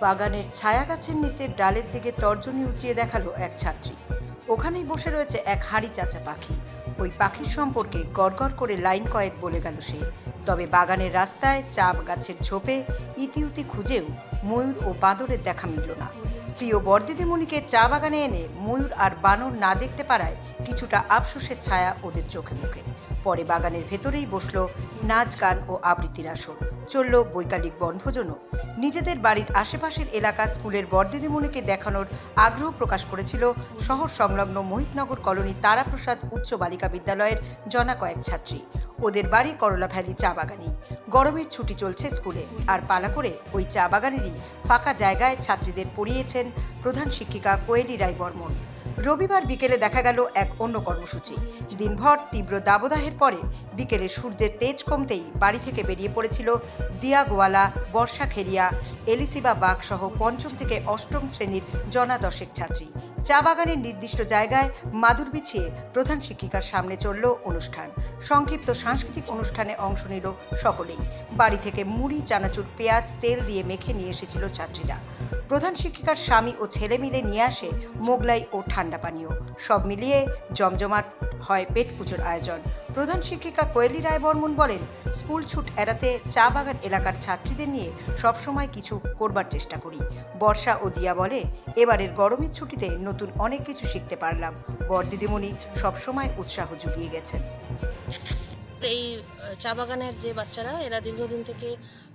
বাগানের ছায়া গাছের নিচে ডালের দিকে তর্জনী উঁচিয়ে দেখাল এক ছাত্রী। ওখানেই বসে রয়েছে এক হাড়ি চাচা পাখি। ওই পাখির সম্পর্কে গড়গড় করে লাইন কয়েক বলে গেল সে। তবে বাগানের রাস্তায় চা গাছের ঝোপে ইতিউতি খুঁজেও ময়ূর ও বাঁদরের দেখা মিলল না। প্রিয় বরদিদিমণিকে চা বাগানে এনে ময়ূর আর বানর না দেখতে পারায় কিছুটা আফসোসের ছায়া ওদের চোখে মুখে। পরে বাগানের ভেতরেই বসল নাচ গান ও আবৃত্তির আসর। চলল বৈকালিক বনভোজনও। নিজেদের বাড়ির আশেপাশের এলাকা স্কুলের বরদিদিমণিকে দেখানোর আগ্রহ প্রকাশ করেছিল শহর সংলগ্ন মোহিতনগর কলোনি তারাপ্রসাদ উচ্চ বালিকা বিদ্যালয়ের জনা কয়েক ছাত্রী। ওদের বাড়ি করলা ভ্যালি চা বাগানেই গরমের ছুটি চলছে স্কুলে। আর পালা করে ওই চা বাগানেরই ফাঁকা জায়গায় ছাত্রীদের পড়িয়েছেন প্রধান শিক্ষিকা কোয়েলি রায় বর্মন রবিবার বিকেলে দেখা গেল এক অন্য কর্মসূচি। দিনভর তীব্র দাবদাহের পরে বিকেলে সূর্যের তেজ কমতেই বাড়ি থেকে বেরিয়ে পড়েছিল দিয়া গোয়ালা বর্ষা খেরিয়া এলিসিবা বাগ সহ পঞ্চম থেকে অষ্টম শ্রেণির জনা দশেক ছাত্রী। চা বাগানের নির্দিষ্ট জায়গায় মাদুর বিছিয়ে প্রধান শিক্ষিকার সামনে চলল অনুষ্ঠান। সংক্ষিপ্ত সাংস্কৃতিক অনুষ্ঠানে অংশ নিল সকলেই। বাড়ি থেকে মুড়ি, চানাচুর, পেঁয়াজ, তেল দিয়ে মেখে নিয়ে এসেছিল ছাত্রীরা। প্রধান শিক্ষিকার স্বামী ও ছেলে মিলে নিয়ে আসে মোগলাই ও ঠান্ডা পানীয়। সব মিলিয়ে জমজমাট হয় পেট পুজোর আয়োজন। প্রধান শিক্ষিকা কোয়েলি রায় বর্মন বলেন স্কুল ছুট এড়াতে চা বাগান এলাকার ছাত্রীদের নিয়ে সবসময় কিছু করবার চেষ্টা করি। বর্ষা ও দিয়া বলে, এবারের গরমের ছুটিতে নতুন অনেক কিছু শিখতে পারলাম। বর দিদিমণি সবসময় উৎসাহ জুগিয়ে গেছেন। এই চা বাগানের যে বাচ্চারা, এরা দীর্ঘদিন থেকে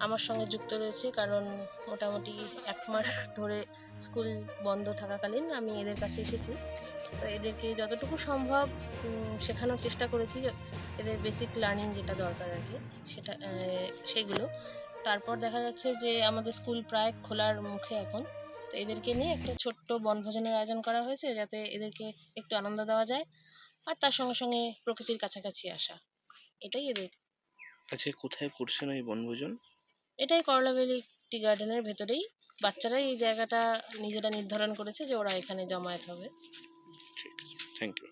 আমার সঙ্গে যুক্ত রয়েছে। কারণ মোটামুটি এক মাস ধরে স্কুল বন্ধ থাকাকালীন আমি এদের কাছে এসেছি। তো এদেরকে যতটুকু সম্ভব শেখানোর চেষ্টা করেছি এদের বেসিক লার্নিং যেটা দরকার আর কি সেটা সেগুলো। তারপর দেখা যাচ্ছে যে আমাদের স্কুল প্রায় খোলার মুখে এখন। তো এদেরকে নিয়ে একটা ছোট্ট বনভোজনের আয়োজন করা হয়েছে যাতে এদেরকে একটু আনন্দ দেওয়া যায় আর তার সঙ্গে সঙ্গে প্রকৃতির কাছাকাছি আসা। এটাই এদের আচ্ছা কোথায় করছেন এই বনভোজন? এটাই করলাভ্যালি টি গার্ডেনের ভেতরেই। বাচ্চারাই এই জায়গাটা নিজেরা নির্ধারণ করেছে যে ওরা এখানে জমায়েত হবে। tänker.